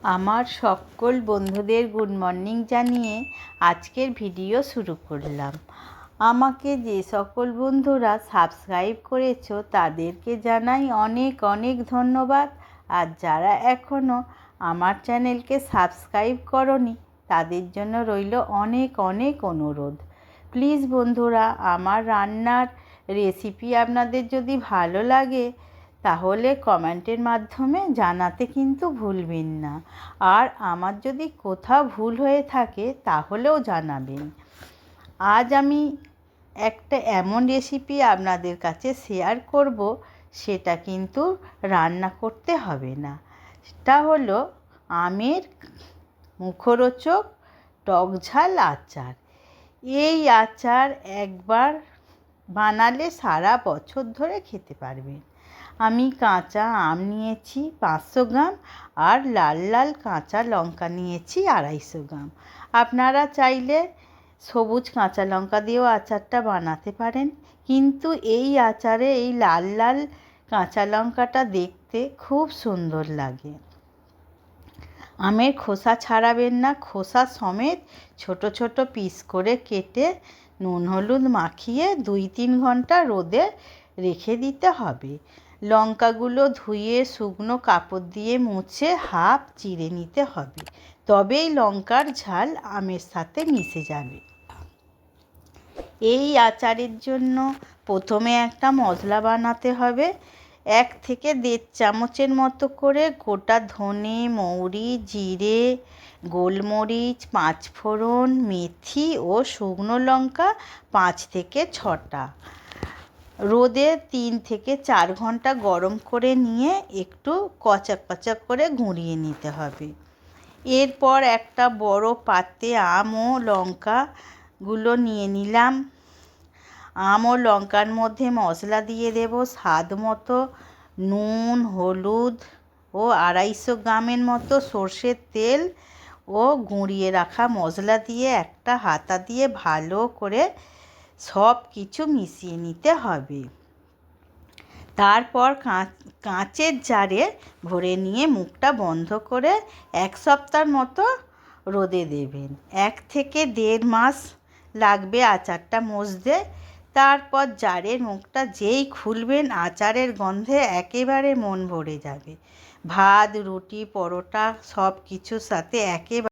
আমার সকল বন্ধুদের গুড মর্নিং জানিয়ে আজকের ভিডিও শুরু করলাম। আমাকে যে সকল বন্ধুরা সাবস্ক্রাইব করেছ তাদেরকে জানাই অনেক অনেক ধন্যবাদ। আর যারা এখনও আমার চ্যানেলকে সাবস্ক্রাইব করনি, তাদের জন্য রইল অনেক অনেক অনুরোধ। প্লিজ বন্ধুরা, আমার রান্নার রেসিপি আপনাদের যদি ভালো লাগে তাহলে কমেন্টের মাধ্যমে জানাতে কিন্তু ভুলবেন না। আর আমার যদি কোথাও ভুল হয়ে থাকে তাহলেও জানাবেন। আজ আমি একটা এমন রেসিপি আপনাদের কাছে শেয়ার করব, সেটা কিন্তু রান্না করতে হবে না। সেটা হলো আমের মুখরোচক টকঝাল আচার। এই আচার একবার বানালে সারা বছর ধরে খেতে পারবেন। আমি কাঁচা আম নিয়েছি পাঁচশো গ্রাম আর লাল লাল কাঁচা লঙ্কা নিয়েছি আড়াইশো গ্রাম। আপনারা চাইলে সবুজ কাঁচা লঙ্কা দিয়েও আচারটা বানাতে পারেন, কিন্তু এই আচারে এই লাল লাল কাঁচা লঙ্কাটা দেখতে খুব সুন্দর লাগে। আমের খোসা ছাড়াবেন না, খোসা সমেত ছোট ছোট পিস করে কেটে নুন হলুদ মাখিয়ে দুই তিন ঘণ্টা রোদে রেখে দিতে হবে। লঙ্কাগুলো ধুয়ে শুকনো কাপড় দিয়ে মুছে হাফ চিড়ে নিতে হবে। তবেই লঙ্কার ঝাল আমের সাথে মিশে যাবে। এই আচারের জন্য প্রথমে একটা মশলা বানাতে হবে। এক থেকে দেড় চামচের মতো করে গোটা ধনে, মৌরি, জিরে, গোলমরিচ, পাঁচফোড়ন, মেথি ও শুকনো লঙ্কা পাঁচ থেকে ছটা। রোদে তিন থেকে চার ঘণ্টা গরম করে নিয়ে একটু কচা কচা করে গুঁড়িয়ে নিতে হবে। এরপর একটা বড় পাতে আম ও লঙ্কাগুলো নিয়ে নিলাম। আম ও লঙ্কার মধ্যে মশলা দিয়ে দেব স্বাদ মতো নুন, হলুদ ও আড়াইশো গ্রামের মতো সর্ষের তেল ও গুঁড়িয়ে রাখা মশলা দিয়ে একটা হাতা দিয়ে ভালো করে সব কিছু মিশিয়ে নিতে হবে। তারপর কাঁচের জারে ভরে নিয়ে মুখটা বন্ধ করে এক সপ্তাহ মতো রোদে দেবেন। এক থেকে দেড় মাস লাগবে আচারটা মজতে তারপর জারের মুখটা যেই খুলবেন, আচারের গন্ধে একেবারে মন ভরে যাবে। ভাত, রুটি, পরোটা সব কিছুর সাথে একেবারে